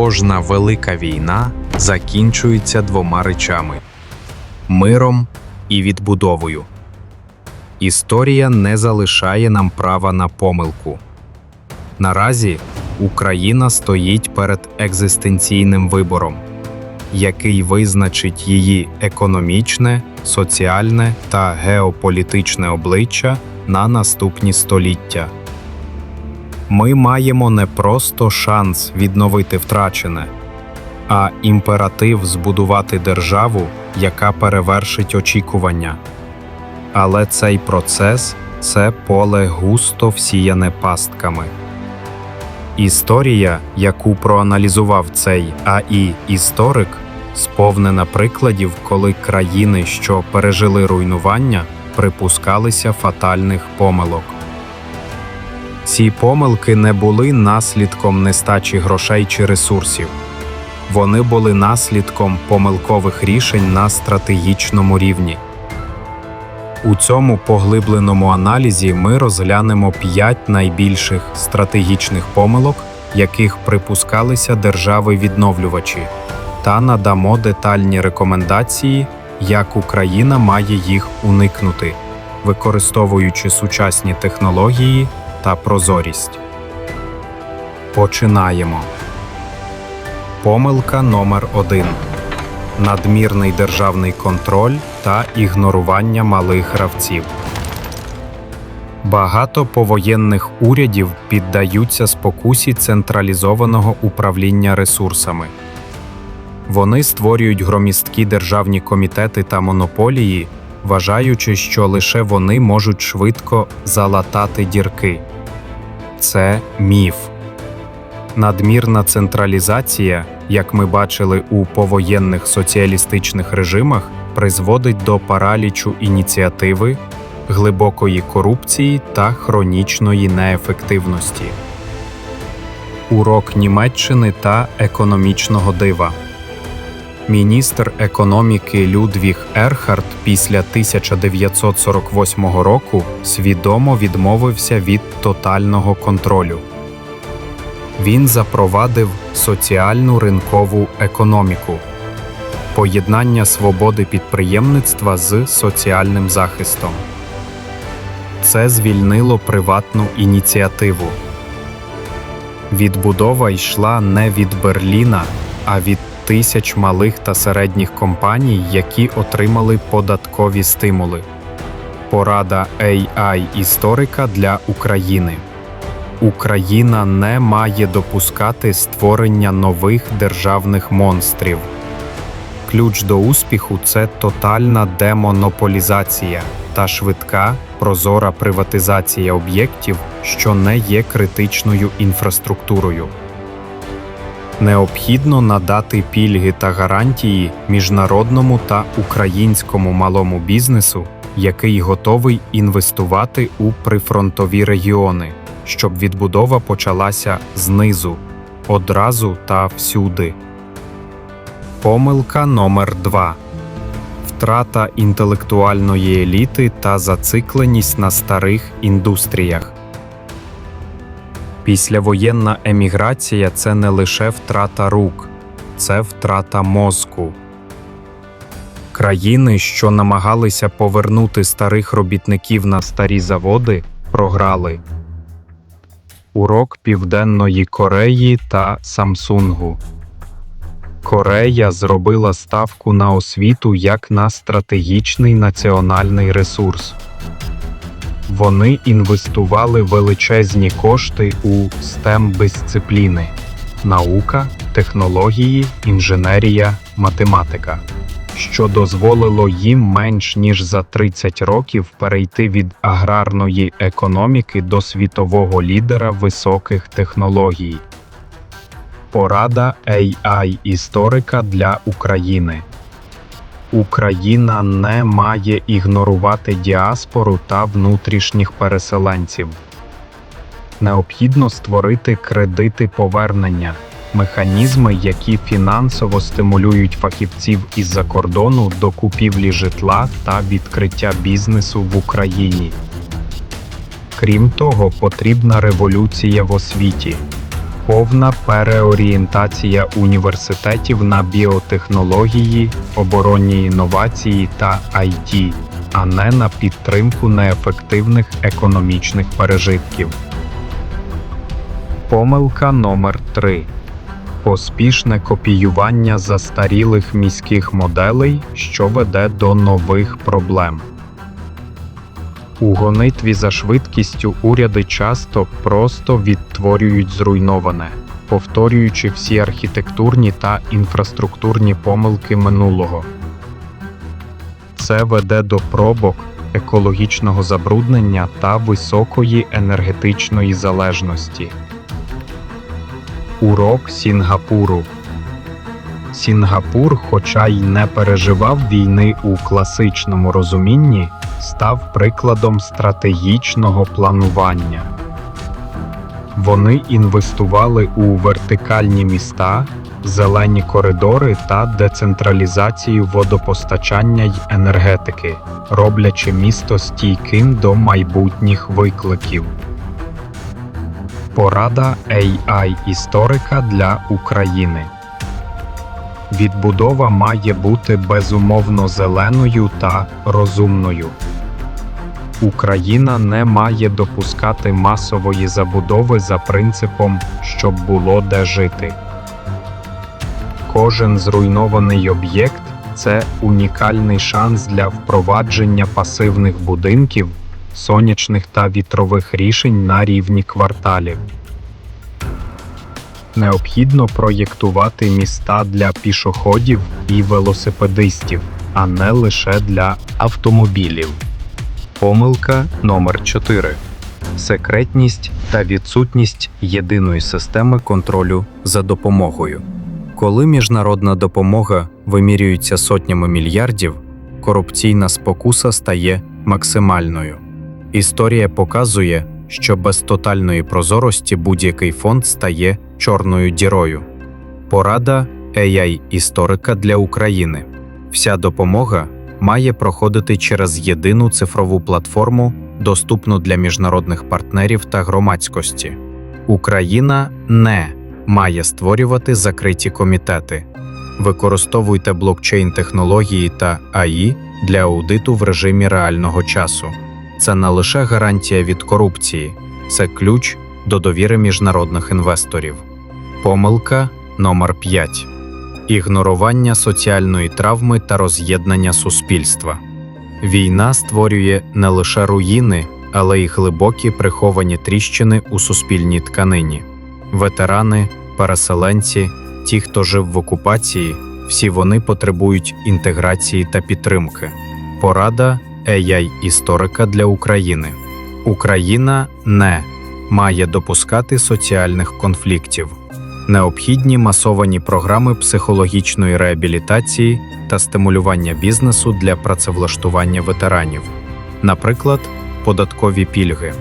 кожна велика війна закінчується двома речами миром і відбудовою. Історія не залишає нам права на помилку. Наразі Україна стоїть перед екзистенційним вибором, який визначить її економічне, соціальне та геополітичне обличчя на наступні століття. Ми маємо не просто шанс відновити втрачене, а імператив збудувати державу, яка перевершить очікування. Але цей процес це поле густо всіяне пастками. Історія, яку проаналізував цей АІ історик, сповнена прикладів, коли країни, що пережили руйнування, припускалися фатальних помилок. Ці помилки не були наслідком нестачі грошей чи ресурсів. Вони були наслідком помилкових рішень на стратегічному рівні. У цьому поглибленому аналізі ми розглянемо п'ять найбільших стратегічних помилок, яких припускалися держави-відновлювачі, та надамо детальні рекомендації, як Україна має їх уникнути, використовуючи сучасні технології та прозорість. Починаємо. Помилка номер 1 надмірний державний контроль та ігнорування малих гравців. Багато повоєнних урядів піддаються спокусі централізованого управління ресурсами. Вони створюють громісткі державні комітети та монополії, вважаючи, що лише вони можуть швидко залатати дірки. Це міф. Надмірна централізація, як ми бачили у повоєнних соціалістичних режимах, призводить до паралічу ініціативи, глибокої корупції та хронічної неефективності. Урок Німеччини та економічного дива. Міністр економіки Людвіг Ерхард після 1948 року свідомо відмовився від тотального контролю. Він запровадив соціальну ринкову економіку, поєднання свободи підприємництва з соціальним захистом. Це звільнило приватну ініціативу. Відбудова йшла не від Берліна, а від тисяч малих та середніх компаній, які отримали податкові стимули. Порада AI історика для України. Україна не має допускати створення нових державних монстрів. Ключ до успіху це тотальна демонополізація та швидка, прозора приватизація об'єктів, що не є критичною інфраструктурою. Необхідно надати пільги та гарантії міжнародному та українському малому бізнесу, який готовий інвестувати у прифронтові регіони щоб відбудова почалася знизу, одразу та всюди. Помилка номер 2 Втрата інтелектуальної еліти та зацикленість на старих індустріях. Післявоєнна еміграція це не лише втрата рук, це втрата мозку. Країни, що намагалися повернути старих робітників на старі заводи, програли. Урок Південної Кореї та Самсунгу. Корея зробила ставку на освіту як на стратегічний національний ресурс. Вони інвестували величезні кошти у stem дисципліни наука, технології, інженерія, математика що дозволило їм менш ніж за 30 років перейти від аграрної економіки до світового лідера високих технологій. Порада AI історика для України Україна не має ігнорувати діаспору та внутрішніх переселенців. Необхідно створити кредити повернення механізми, які фінансово стимулюють фахівців із-за кордону до купівлі житла та відкриття бізнесу в Україні. Крім того, потрібна революція в освіті. Повна переорієнтація університетів на біотехнології, оборонні інновації та IT, а не на підтримку неефективних економічних пережитків. Помилка номер 3 Поспішне копіювання застарілих міських моделей, що веде до нових проблем. У гонитві за швидкістю уряди часто просто відтворюють зруйноване, повторюючи всі архітектурні та інфраструктурні помилки минулого. Це веде до пробок, екологічного забруднення та високої енергетичної залежності. Урок Сінгапуру Сінгапур, хоча й не переживав війни у класичному розумінні, став прикладом стратегічного планування. Вони інвестували у вертикальні міста, зелені коридори та децентралізацію водопостачання й енергетики, роблячи місто стійким до майбутніх викликів. Порада AI історика для України. Відбудова має бути безумовно зеленою та розумною. Україна не має допускати масової забудови за принципом, щоб було де жити. Кожен зруйнований об'єкт це унікальний шанс для впровадження пасивних будинків, сонячних та вітрових рішень на рівні кварталів. Необхідно проєктувати міста для пішоходів і велосипедистів, а не лише для автомобілів. Помилка номер 4 секретність та відсутність єдиної системи контролю за допомогою. Коли міжнародна допомога вимірюється сотнями мільярдів, корупційна спокуса стає максимальною. Історія показує, що без тотальної прозорості будь-який фонд стає чорною дірою. Порада AI історика для України. Вся допомога має проходити через єдину цифрову платформу, доступну для міжнародних партнерів та громадськості. Україна не має створювати закриті комітети. Використовуйте блокчейн технології та АІ для аудиту в режимі реального часу. Це не лише гарантія від корупції, це ключ до довіри міжнародних інвесторів. Помилка номер 5 ігнорування соціальної травми та роз'єднання суспільства. Війна створює не лише руїни, але й глибокі приховані тріщини у суспільній тканині. Ветерани, переселенці, ті, хто жив в окупації, всі вони потребують інтеграції та підтримки. Порада AI історика для України. Україна не має допускати соціальних конфліктів. Необхідні масовані програми психологічної реабілітації та стимулювання бізнесу для працевлаштування ветеранів, наприклад, податкові пільги.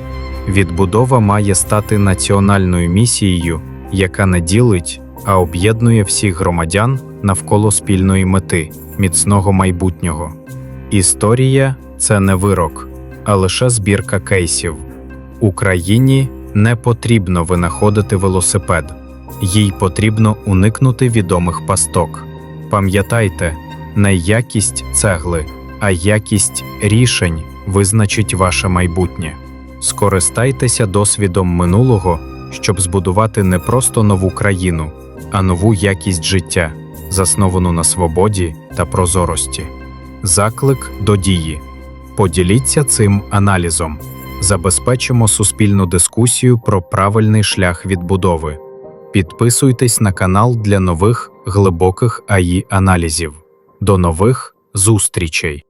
Відбудова має стати національною місією, яка не ділить, а об'єднує всіх громадян навколо спільної мети міцного майбутнього. Історія це не вирок, а лише збірка кейсів. Україні не потрібно винаходити велосипед, їй потрібно уникнути відомих пасток. Пам'ятайте, не якість цегли, а якість рішень визначить ваше майбутнє. Скористайтеся досвідом минулого, щоб збудувати не просто нову країну, а нову якість життя, засновану на свободі та прозорості. Заклик до дії. Поділіться цим аналізом. Забезпечимо суспільну дискусію про правильний шлях відбудови. Підписуйтесь на канал для нових глибоких АІ аналізів. До нових зустрічей!